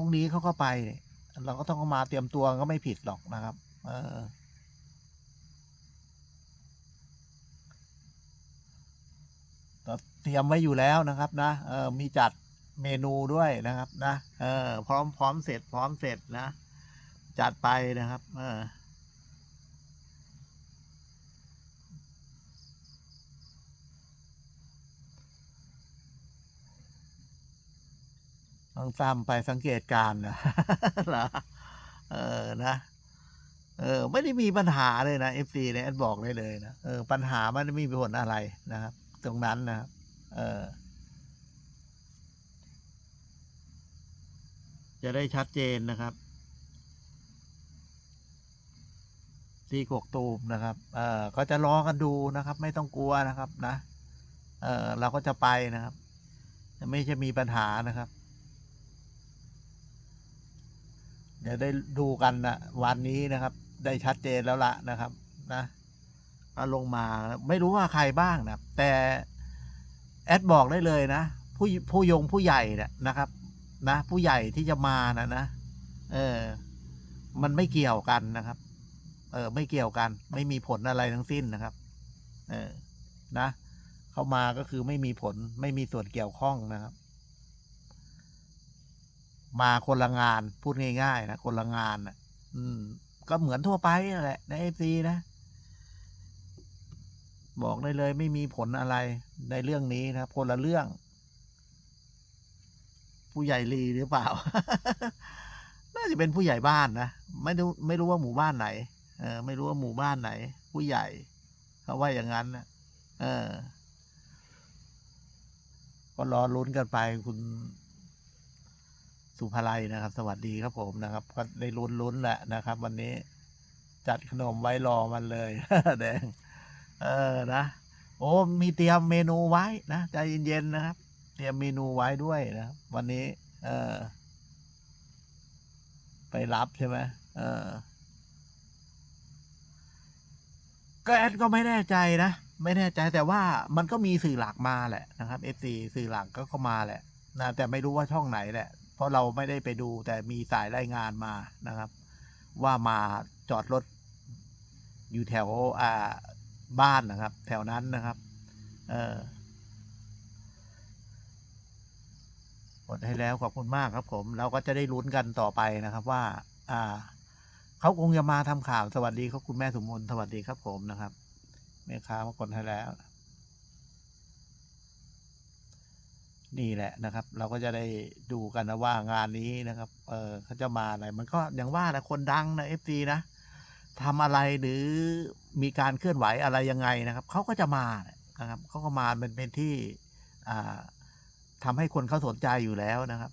รุ่งนี้เขาก็ไปเนี่ยเราก็ต้องมาเตรียมตัวก็ไม่ผิดหรอกนะครับ เออ เตรียมไว้อยู่แล้วนะครับนะ เออ มีจัดเมนูด้วยนะครับนะ เออ พร้อมพร้อมเสร็จ พร้อมเสร็จนะ จัดไปนะครับ เออ ต้องตามไปสังเกตการนะเหรอเออนะเออไม่ได้มีปัญหาเลยนะเอฟซีเนี่ยบอกได้เลยนะเออปัญหาไม่ได้มีผลอะไรนะครับ ตรงนั้นนะครับเออ จะได้ชัดเจนนะครับที่กกตูมนะครับ เออก็จะรอกันดูนะครับ ไม่ต้องกลัวนะครับนะ เออเราก็จะไปนะครับ ไม่ใช่มีปัญหานะครับ เดี๋ยวได้ดูกันนะวันนี้นะครับ ได้ชัดเจนแล้วละนะครับนะก็ลงมาไม่รู้ว่าใครบ้างนะแต่แอดบอกได้เลยนะ ผู้ผู้ยงผู้ใหญ่นี่ยนะครับ นะ ผู้ใหญ่ที่จะมานะนะเออ มันไม่เกี่ยวกันนะครับ เออ ไม่เกี่ยวกัน ไม่มีผลอะไรทั้งสิ้นนะครับ เออนะ เข้ามาก็คือไม่มีผล ไม่มีส่วนเกี่ยวข้องนะครับ มาคนละงาน พูดง่ายๆนะคนละงานนะอืม ก็เหมือนทั่วไปนั่นแหละในเอฟซีนะ บอกได้เลยไม่มีผลอะไรในเรื่องนี้นะครับคนละเรื่อง ผู้ใหญ่ลีหรือเปล่า น่าจะเป็นผู้ใหญ่บ้านนะไม่รู้ไม่รู้ว่าหมู่บ้านไหน เออ ไม่รู้ว่าหมู่บ้านไหน ผู้ใหญ่เขาว่าอย่างนั้นนะเออ ก็รอลุ้นกันไปคุณ สุภาลัยนะครับ สวัสดีครับผมนะครับ ก็ได้ลุ้นลุ้นแหละนะครับ วันนี้จัดขนมไว้รอมันเลยแดงเออนะโอ้มีเตรียมเมนูไว้นะใจเย็นๆนะครับ เตรียมเมนูไว้ด้วยนะครับ วันนี้ เออ ไปรับใช่ไหมเออก็แอดก็ไม่แน่ใจนะ ไม่แน่ใจแต่ว่ามันก็มีสื่อหลักมาแหละนะครับเอฟซีสื่อหลักก็เข้ามาแหละนะแต่ไม่รู้ว่าช่องไหนแหละ ราะเราไม่ได้ไปดูแต่มีสายรายงานมานะครับ ว่ามาจอดรถอยู่แถวอ่าบ้านนะครับ แถวนั้นนะครับ เออกดให้แล้วขอบคุณมากครับ ผม เราก็จะได้ลุ้นกันต่อไปนะครับ ว่า อ่าเขาคงจะมาทำข่าวสวัสดีครับคุณแม่สมมนสวัสดีครับผมนะครับแม่ค้ามากดให้แล้ว นี่แหละนะครับ เราก็จะได้ดูกันนะว่างานนี้นะครับ เออเขาจะมาอะไร มันก็อย่างว่านะคนดังนะเอฟซีนะทำอะไรหรือมีการเคลื่อนไหวอะไรยังไงนะครับเขาก็จะมานะครับเขาก็มาเป็นเป็นที่อ่าทำให้คนเขาสนใจอยู่แล้วนะครับ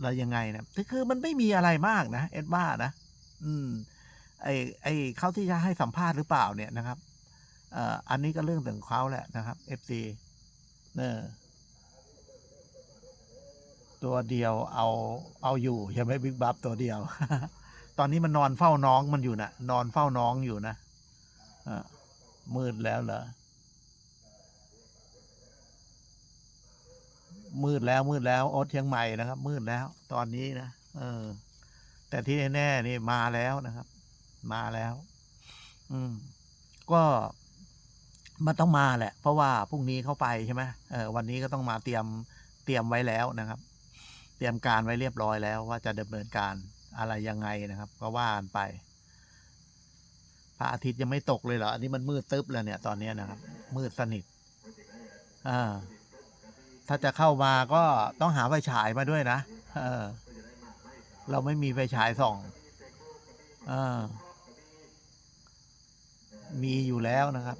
แล้วยังไงนะคือมันไม่มีอะไรมากนะเอ็ดว่านะ อืม ไอไอเขาที่จะให้สัมภาษณ์หรือเปล่าเนี่ยนะครับ เอ่ออันนี้ก็เรื่องของเขาแหละนะครับเอฟซีเนอ ตัวเดียวเอาเอาอยู่ใช่ไหมบิ๊กบัฟตัวเดียว ตอนนี้มันนอนเฝ้าน้องมันอยู่นะนอนเฝ้าน้องอยู่นะอ่ามืดแล้วเหรอมืดแล้วมืดแล้วโอ๊ตเชียงใหม่นะครับ มืดแล้ว ตอนนี้นะเออ แต่ที่แน่ๆนี่มาแล้วนะครับ มาแล้ว อืม ก็มันต้องมาแหละ เพราะว่าพรุ่งนี้เข้าไปใช่ไหมเออวันนี้ก็ต้องมาเตรียมเตรียมไว้แล้วนะครับ เตรียมการไว้เรียบร้อยแล้วว่าจะดำเนินการอะไรยังไงนะครับ ก็ว่ากันไปพระอาทิตย์ยังไม่ตกเลยเหรออันนี้มันมืดตึ๊บแล้วเนี่ยตอนนี้นะครับ มืดสนิทอ่าถ้าจะเข้ามาก็ต้องหาไฟฉายมาด้วยนะเออ เราไม่มีไฟฉายส่องเออมีอยู่แล้วนะครับ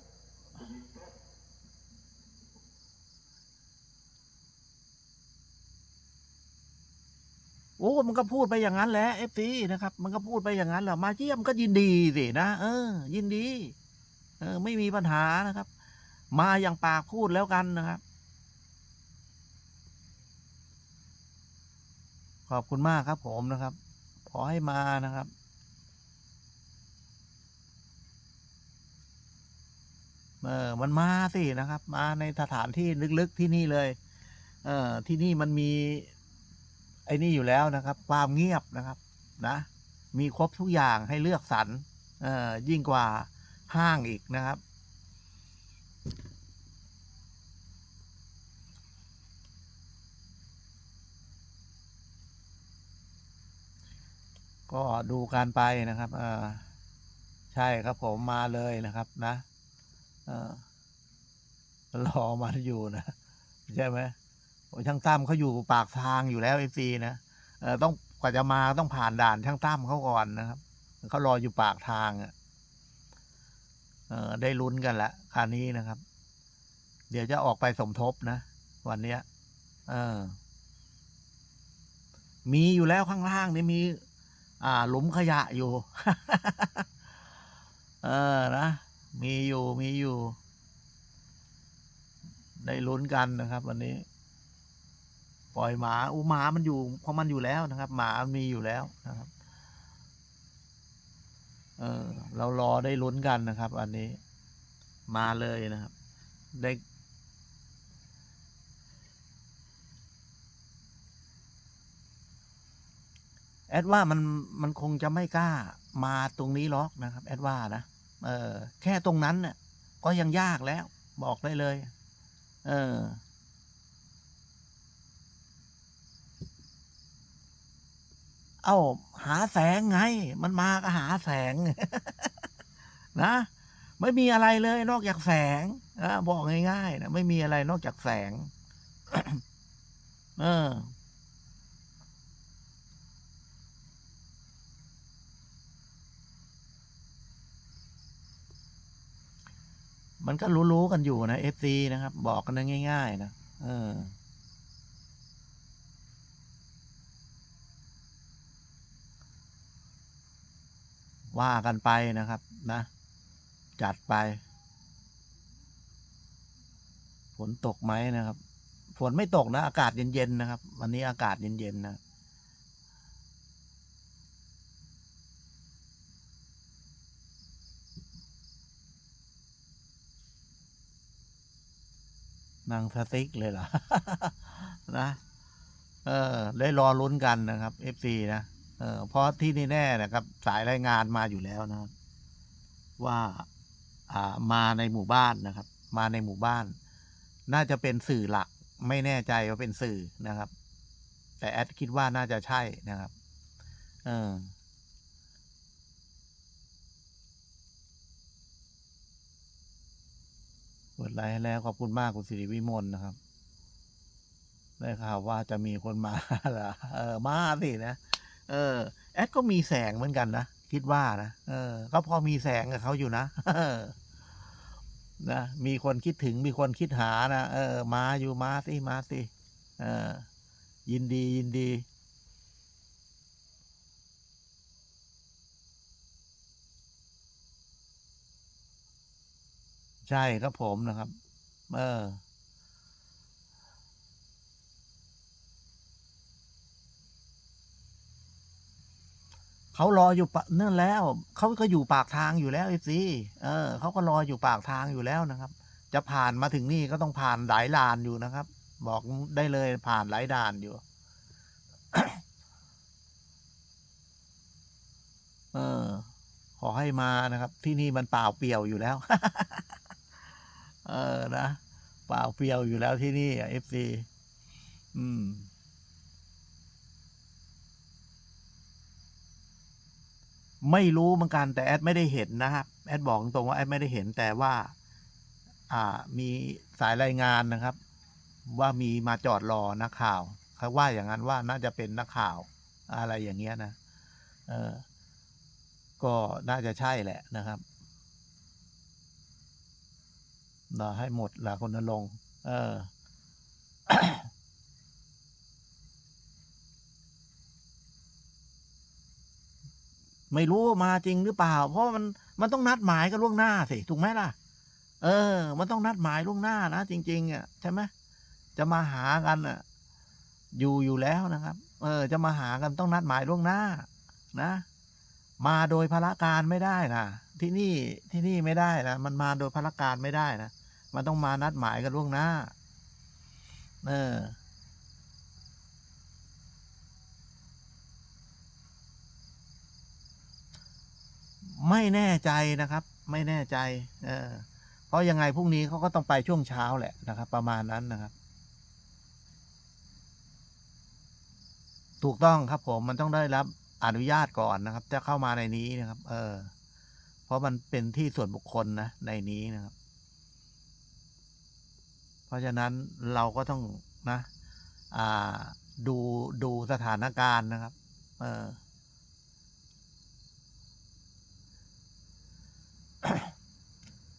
โอ้มันก็พูดไปอย่างนั้นแหละเอฟซีนะครับ มันก็พูดไปอย่างนั้นแหละมาเยี่ยมก็ยินดีสินะเออ ยินดี เออ ไม่มีปัญหานะครับ มาอย่างปากพูดแล้วกันนะครับ ขอบคุณมากครับผมนะครับ ขอให้มานะครับเออมันมาสินะครับ มาในสถานที่ลึกๆที่นี่เลย เออที่นี่มันมี ไอ้นี่อยู่แล้วนะครับ ความเงียบนะครับนะ มีครบทุกอย่างให้เลือกสรรยิ่งกว่าห้างอีกนะครับ ก็ดูการไปนะครับใช่ครับผมมาเลยนะครับนะเออรอมาอยู่นะ ใช่ไหม ช่างตั้มเขาอยู่ปากทางอยู่แล้วเอฟซีนะเออต้องกว่าจะมาต้องผ่านด่านช่างตั้มเขาก่อนนะครับเขารออยู่ปากทางอะเออได้ลุ้นกันละคราวนี้นะครับ เดี๋ยวจะออกไปสมทบนะ วันเนี้ย เออ มีอยู่แล้วข้างล่างนี่มี อ่า หลุมขยะอยู่ เออนะมีอยู่มีอยู่ ได้ลุ้นกันนะครับ วันนี้ ปล่อยหมาอูหมามันอยู่เพราะมันอยู่แล้วนะครับ หมามันมีอยู่แล้วนะครับเออเรารอได้ลุ้นกันนะครับ อันนี้มาเลยนะครับ ได้ แอดว่ามันมันคงจะไม่กล้ามาตรงนี้หรอกนะครับ แอดว่านะเออ แค่ตรงนั้นเนี่ยก็ยังยากแล้ว บอกได้เลย เออ เอ้า หาแสงไง มันมาก็หาแสง นะ ไม่มีอะไรเลย นอกจากแสงนะบอกง่ายๆนะไม่มีอะไรนอกจากแสง เออมันก็รู้ๆกันอยู่นะเอฟซีนะครับ บอกกันง่าย ๆ นะเออ ว่ากันไปนะครับนะ จัดไป ฝนตกไหมนะครับ ฝนไม่ตกนะ อากาศเย็นๆนะครับ วันนี้อากาศเย็นๆนะนางสติ๊กเลยเหรอ นะ เออ ได้รอลุ้นกันนะครับ FC นะ เออเพราะที่นี่แน่นะครับ สายรายงานมาอยู่แล้วนะครับ ว่าอ่ามาในหมู่บ้านนะครับ มาในหมู่บ้าน น่าจะเป็นสื่อหลัก ไม่แน่ใจว่าเป็นสื่อนะครับ แต่แอดคิดว่าน่าจะใช่นะครับ เออกดไลค์ให้แล้วขอบคุณมากคุณสิริวิมลนะครับ ได้ข่าวว่าจะมีคนมาหรอเออมาสินะ เออ แอดก็มีแสงเหมือนกันนะ คิดว่านะเออก็พอมีแสงกับเขาอยู่นะนะมีคนคิดถึงมีคนคิดหานะเออ มาอยู่มาสิมาสิเออ ยินดียินดีใช่ครับผมนะครับ เออ เขารออยู่ปะนั่นแล้วเขาก็อยู่ปากทางอยู่แล้วไอ้ซีเออเขาก็รออยู่ปากทางอยู่แล้วนะครับ จะผ่านมาถึงนี่ก็ต้องผ่านหลายลานอยู่นะครับ บอกได้เลยผ่านหลายด่านอยู่เออ ขอให้มานะครับ ที่นี่มันเปล่าเปลี่ยวอยู่แล้ว เออนะเปล่าเปลี่ยวอยู่แล้วที่นี่เอฟซีอืม ไม่รู้เหมือนกันแต่แอดไม่ได้เห็นนะครับแอดบอกตรงๆว่าแอดไม่ได้เห็นแต่ว่า อ่ามีสายรายงานนะครับ ว่ามีมาจอดรอนักข่าวเขาว่าอย่างนั้นว่าน่าจะเป็นนักข่าวอะไรอย่างเงี้ยนะเออก็น่าจะใช่แหละนะครับนะให้หมดละคนนรงเออ ไม่รู้ว่ามาจริงหรือเปล่า เพราะมันมันต้องนัดหมายกันล่วงหน้าสิถูกไหมล่ะ เออ มันต้องนัดหมายล่วงหน้านะจริง ๆอะใช่ไหมจะมาหากันอะ อยู่อยู่แล้วนะครับ เออ จะมาหากันต้องนัดหมายล่วงหน้า นะ มาโดยพละการไม่ได้นะที่นี่ที่นี่ไม่ได้นะมันมาโดยพละการไม่ได้นะมันต้องมานัดหมายกันล่วงหน้า เออ ไม่แน่ใจนะครับ ไม่แน่ใจ เออ เพราะยังไงพรุ่งนี้เขาก็ต้องไปช่วงเช้าแหละนะครับ ประมาณนั้นนะครับ ถูกต้องครับผมมันต้องได้รับอนุญาตก่อนนะครับ จะเข้ามาในนี้นะครับ เออ เพราะมันเป็นที่ส่วนบุคคลนะในนี้นะครับ เพราะฉะนั้นเราก็ต้องนะ อ่า ดูดูสถานการณ์นะครับ เออ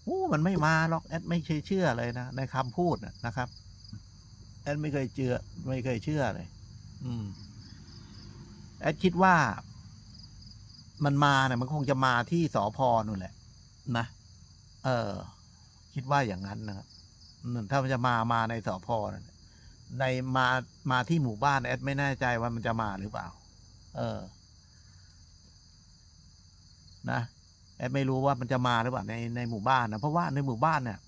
โอ้มันไม่มาหรอกแอดไม่เคยเชื่อเลยนะในคำพูดนะครับ แอดไม่เคยเชื่อ ไม่เคยเชื่อเลย อืม แอดคิดว่า มันมาเนี่ยมันคงจะมาที่สอพอนู่นแหละ นะเออ คิดว่าอย่างนั้นนะครับถ้ามันจะมามาในสอพอนั่นแหละในมามาที่หมู่บ้านแอดไม่แน่ใจว่ามันจะมาหรือเปล่า เออ นะ แอดไม่รู้ว่ามันจะมาหรือเปล่าในในหมู่บ้านนะ เพราะว่าในหมู่บ้านเนี่ย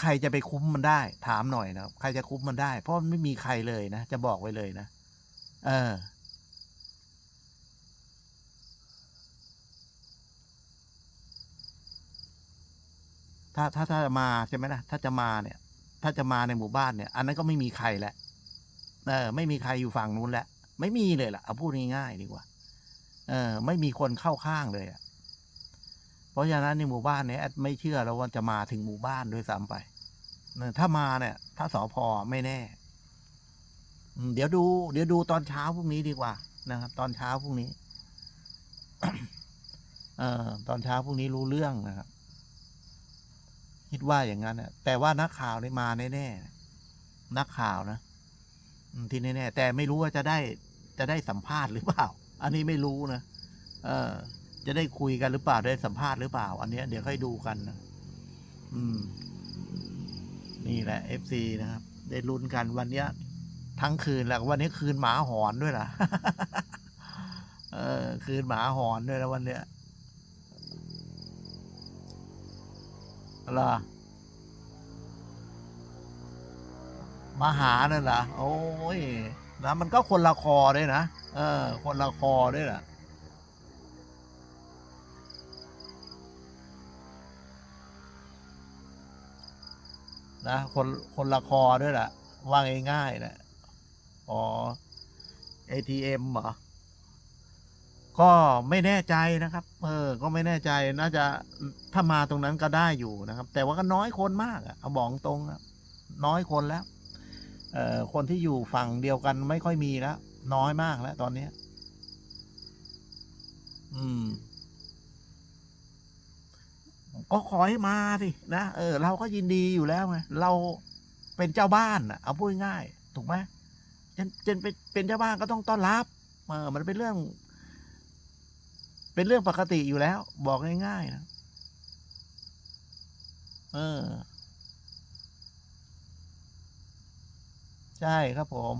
ใครจะไปคุ้มมันได้ ถามหน่อยนะครับใครจะคุ้มมันได้ เพราะมันไม่มีใครเลยนะ จะบอกไว้เลยนะ เออ ถ้าถ้าถ้าจะมาใช่ไหมล่ะ ถ้าจะมาเนี่ย ถ้าจะมาในหมู่บ้านเนี่ย อันนั้นก็ไม่มีใครแหละเออ ไม่มีใครอยู่ฝั่งนู้นแล้วไม่มีเลยล่ะเอาพูดง่ายๆดีกว่า เออ ไม่มีคนเข้าข้างเลยอะ เพราะฉะนั้นในหมู่บ้านเนี้ยแอดไม่เชื่อแล้วว่าจะมาถึงหมู่บ้านด้วยซ้ำไปเออถ้ามาเนี่ย ถ้าสอพอไม่แน่เดี๋ยวดู เดี๋ยวดูตอนเช้าพรุ่งนี้ดีกว่านะครับ ตอนเช้าพรุ่งนี้ เอ่อตอนเช้าพรุ่งนี้รู้เรื่องนะครับ คิดว่าอย่างนั้นนะแต่ว่านักข่าวได้มาแน่ๆนักข่าวนะอืมที่แน่ๆแต่ไม่รู้ว่าจะได้จะได้สัมภาษณ์หรือเปล่า อันนี้ไม่รู้นะเออ จะได้คุยกันหรือเปล่าได้สัมภาษณ์หรือเปล่า อันเนี้ยเดี๋ยวค่อยดูกันนะอืม นี่แหละเอฟซีนะครับ ได้ลุ้นกันวันเนี้ย ทั้งคืนแหละวันนี้คืนหมาหอนด้วยล่ะ เออ คืนหมาหอนด้วยนะวันเนี้ยเหรมาหาเนี่ยเหรอโอ้ยนะมันก็คนละคอด้วยนะเออ คนละคอด้วยล่ะ นะคนคนละคอด้วยล่ะว่าง่ายๆนะอ๋อ ATM เหรอ ก็ไม่แน่ใจนะครับ เออ ก็ไม่แน่ใจน่าจะถ้ามาตรงนั้นก็ได้อยู่นะครับ แต่ว่าก็น้อยคนมากอะเอาบอกตรงนะน้อยคนแล้ว เอ่อคนที่อยู่ฝั่งเดียวกันไม่ค่อยมีแล้ว น้อยมากแล้วตอนนี้ อืม ก็ขอให้มาสินะเออ เราก็ยินดีอยู่แล้วไงเราเป็นเจ้าบ้านอะเอาพูดง่ายถูกไหมจนจนเป็นเป็นเจ้าบ้านก็ต้องต้อนรับเออมันเป็นเรื่อง เป็นเรื่องปกติอยู่แล้ว บอกง่ายๆนะเออ ใช่ครับผม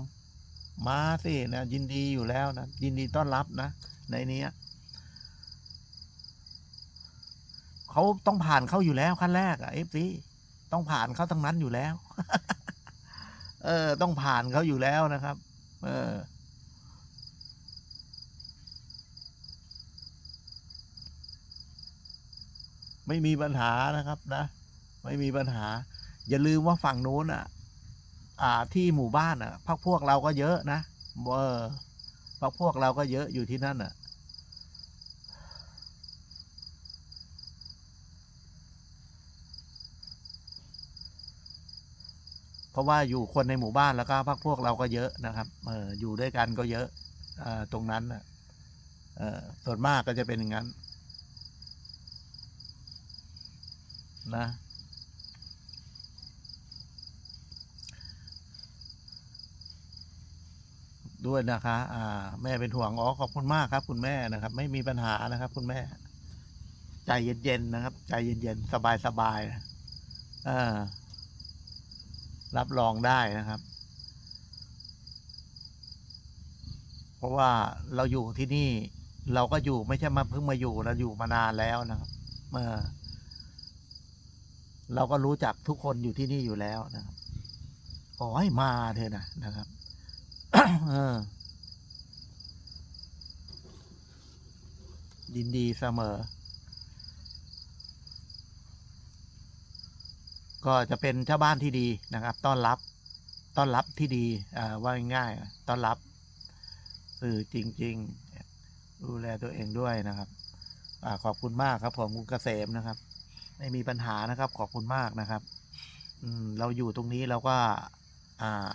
มาสินะยินดีอยู่แล้วนะยินดีต้อนรับนะในนี้ย เขาต้องผ่านเขาอยู่แล้วขั้นแรกอะเอฟซีต้องผ่านเขาทั้งนั้นอยู่แล้ว เออ ต้องผ่านเขาอยู่แล้วนะครับ เออ ไม่มีปัญหานะครับนะ ไม่มีปัญหา อย่าลืมว่าฝั่งโน้นอะ อ่า ที่หมู่บ้านอะพักพวกเราก็เยอะนะเออพักพวกเราก็เยอะอยู่ที่นั่นอะ ราะว่าอยู่คนในหมู่บ้านแล้วก็พักพวกเราก็เยอะนะครับเอออยู่ด้วยกันก็เยอะอตรงนั้นนะเออส่วนมากก็จะเป็นอย่างนั้น นะด้วยนะคะอ่า แม่เป็นห่วง อ๋อ ขอบคุณมากครับ คุณแม่นะครับ ไม่มีปัญหานะครับ คุณแม่ ใจเย็นๆนะครับ ใจเย็นๆ สบายๆนะเออ รับรองได้นะครับ เพราะว่าเราอยู่ที่นี่ เราก็อยู่ไม่ใช่มาเพิ่งมาอยู่เราอยู่มานานแล้วนะครับเออเราก็รู้จักทุกคนอยู่ที่นี่อยู่แล้วนะครับขอให้มาเถอะนะนะครับเออยินดีเสมอ ก็จะเป็นเจ้าบ้านที่ดีนะครับ ต้อนรับต้อนรับที่ดีว่าง่ายต้อนรับคือจริง ๆ ดูแลตัวเองด้วยนะครับอขอบคุณมากครับผมคุณเกษมนะครับ ไม่มีปัญหานะครับ ขอบคุณมากนะครับ อืมเราอยู่ตรงนี้เราก็ อ่า